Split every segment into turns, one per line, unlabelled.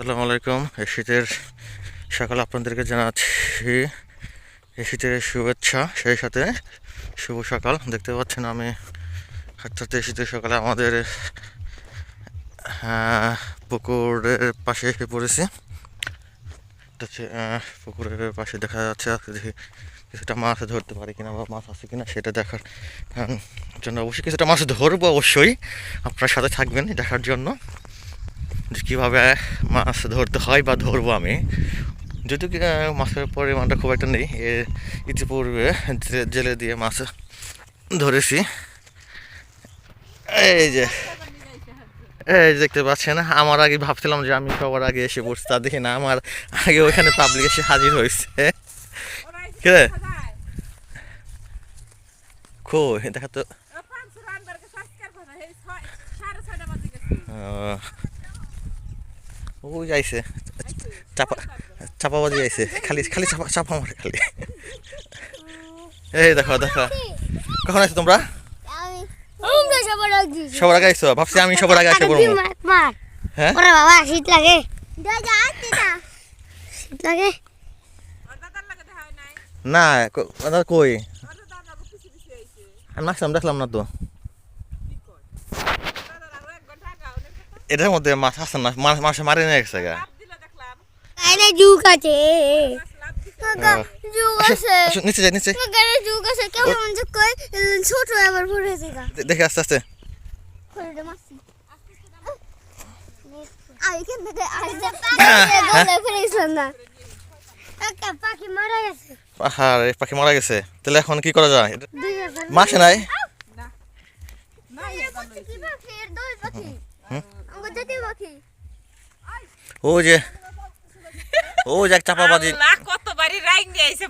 আসসালামু আলাইকুম। শীতের সকাল আপনাদেরকে জানাচ্ছি এই শীতের শুভেচ্ছা। সেই সাথে শুভ সকাল। দেখতে পাচ্ছেন আমি হাঁটতে শীতের সকালে আমাদের পুকুরের পাশে এসে পড়েছি। হচ্ছে পুকুরের পাশে দেখা যাচ্ছে কিছুটা মাছ ধরতে পারি কিনা বা মাছ আছে কিনা সেটা দেখার জন্য অবশ্যই কিছুটা মাছ ধরবো অবশ্যই। আপনার সাথে থাকবেন দেখার জন্য। কীভাবে মাছ ধরতে হয় বা ধরবো আমি? যদিও আহ, মাছের পরিমাণটা খুব একটা নেই এর ইতিপূর্বে জেলে দিয়ে মাছ ধরেছি। এই যে এই দেখতে পাচ্ছেন আমার আগে ভাবছিলাম যে আমি সবার আগে এসে পড়ছি তা দেখি না আমার আগে ওইখানে পাবলিক এসে হাজির হয়েছে। কে? খো দেখা তো ওই চাপা চাপাবাজি খালি খালি চাপা চাপা মারে খালি। এই দেখো দেখো। কখন আছো তোমরা?
সবার আগে।
আইছো? ভাবছি আমি সবার আগে আসে পড়ব। হ্যাঁ?
ওরে বাবা শীত লাগে। শীত লাগে।
না কই? আমি মাছলাম দেখলাম না তো। এটার মধ্যে মাছ আছে না? মাছ মাছে মারি নিয়ে গেছে গা।
এখানে যুগ আছে।
নিচে যাই নিচে
কেমন কই? ছোট আবার গা।
দেখে আস্তে আস্তে।
আর আসতে
হ্যাঁ।
না। একটা পাখি মারা গেছে।
পাহাড় পাখি মারা গেছে। তাহলে এখন কি করা যায়? মাসে নাই? ও যে ও যে চাপাবাজি।
কত বাড়ি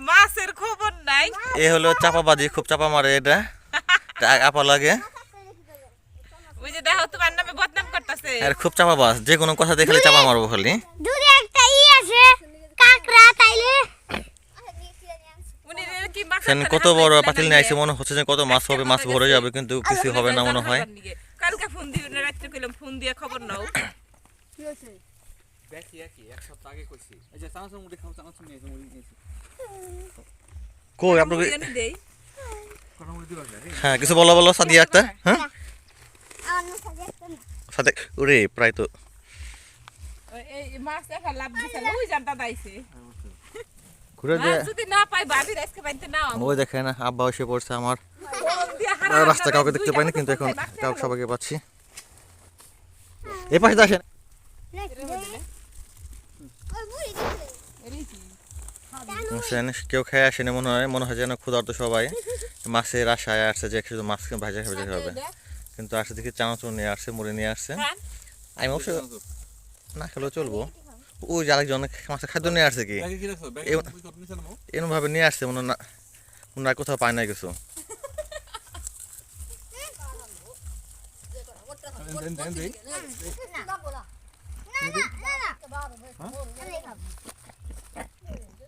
মাছের খবর নাই।
এ হলো চাপাবাজি খুব চাপা মারে এটা আপা লাগে।
ওই যে দেখো তোমার নামে বদনাম করতেছে।
আর খুব চাপাবাজ যে কোনো কথা দেখলে চাপা মারবো খালি
দূরে একটা ই আছে কাকড়া তাইলে
উনি কি মাছ
সেন কত বড় পাতিল নিয়ে আইসে মনে হচ্ছে যে কত মাছ হবে মাছ ভরে যাবে কিন্তু কিছু হবে না মনে হয়।
কালকে ফোন দিবেন রাত্রে কইলাম ফোন দিয়ে খবর নাও।
দেখি একই এক সপ্তাহ আগে কইছি। এই যে চানাচুর মুড়ি খাও চানাচুর নিয়েছি মুড়ি নিয়েছি
কই আপনাকে
দেই।
কটা মুড়ি দিবা
হ্যাঁ কিছু বলো বলো সাদিয়া একটা হ্যাঁ? সাথে ওরে প্রায় তো
এই মাছ দেখা লাভ দিছে ওই জানটা দাইছে।
ঘুরে যে
যদি না পাই আজকে বাইতে নাও
ওই দেখেন আব্বা এসে পড়ছে আমার। রাস্তা কাউকে দেখতে পাইনি কিন্তু এখন কাউকে সবাইকে পাচ্ছি। এই পাশে বুঝছেন, কেউ খেয়ে আসেনি মনে হয় মনে হয় যেন ক্ষুধার্ত সবাই। মাছের আশায় আসছে যে শুধু মাছ ভাজা ভাজা হবে। কিন্তু আসে দেখি চানাচুর নিয়ে আসছে মুড়ি নিয়ে আসছে।
হ্যাঁ?
আমি অবশ্য না খেলেও চলবো। ওই যে আরেকজন মাছের খাদ্য নিয়ে আসছে কি? এরকম ভাবে নিয়ে আসছে মনে না মনে হয় কোথাও পায় না কিছু।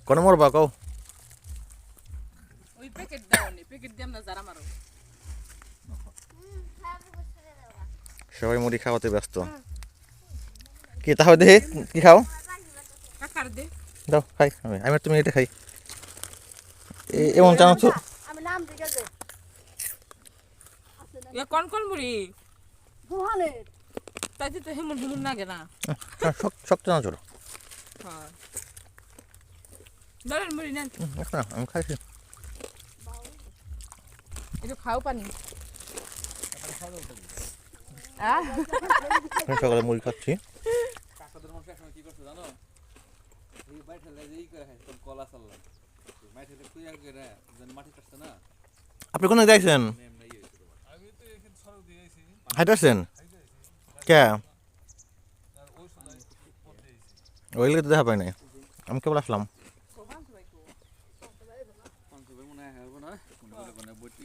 কোনো মরবা কও।
ওই প্যাকেট দাও নি প্যাকেট দিয়াম না যারা মারো
সবাই মুড়ি খাওয়াতে ব্যস্ত। কি তাহলে দেখি কি খাও?
দে।
দাও খাই। আমি আমি তুমি এটা খাই। এমন চানাচুর
আমি নাম ঠিক আছে।
এ কোন কোন মুড়ি?
দোহানের
তাই তো হেমন হেমন লাগে না।
হ্যাঁ, শক্ত শক্ত চানাচুর
হ্যাঁ। ধরেন মুড়ি নেন।
হুম, আমি খাইছি।
একটু খাও পানি।
সকালে মুড়ি খাচ্ছি।
কাকাদের মানুষ একসময় কি করছে জানো এই যে ই করে তোর কলা চাললা মাটি ঠেলে তুই আর করে যেন মাটি কাটছে না।
আপনি কোনে যাইছেন
আমি তো এখানে সরক দিয়ে আইছি।
হাইটারছেন কে? ওই লিগে তো দেখা পাই নাই। আমি কেবল আসলাম।
মনে হয় বইটি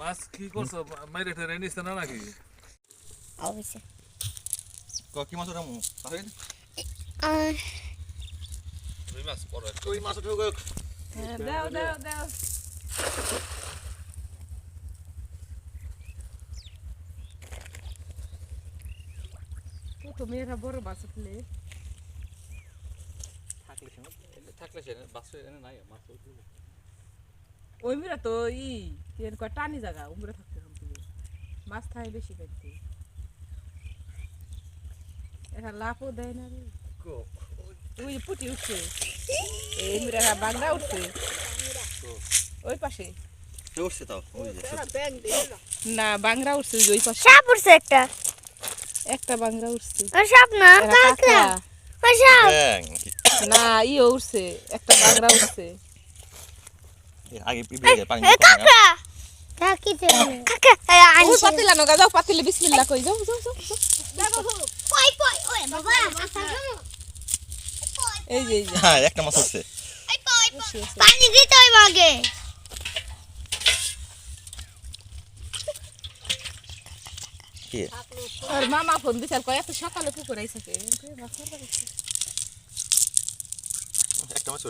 মাছ কি করছ? মাইরে ঠেরে নিচ্ছে না নাকি
অবশ্যই।
কি মাছ তাহলে
বড়
দাও দাও দাও তো মেয়েরা বড় মাছ উঠলে
থাকলে থাকলে সে বাসে এনে নাই মাছ উঠবে
ওই মেয়েরা তো ই টানি জায়গা উমরা থাকতে মাছ খায় বেশি খাইতে এরা লাভও দেয় না রে। ওই পুটি উঠছে। এই মেয়েরা বাংলা উঠছে। ওই পাশে।
উঠছে তাও
না বাংলা উঠছে ওই পাশে।
সাপ উঠছে একটা।
একটা বাংলা উঠছে।
সাপ না কাঁকড়া।
ইয়ে উঠছে। একটা বাংলা উঠছে।
আগে যায় পানি
কাঁকড়া। কাকিতে কাঁকড়া।
ওই পাতিলা নগা যাও পাতিলে বিসমিল্লাহ কই যাও যাও যাও যাও।
পয় পয় ওই বাবা
এই যে
হ্যাঁ একটা মাছ আছে
পানি দিতে হইব আগে।
কি?
আর মামা ফোন দিছে আর কয় এত সকালে পুকুর আইছে কে?
একটা মাছ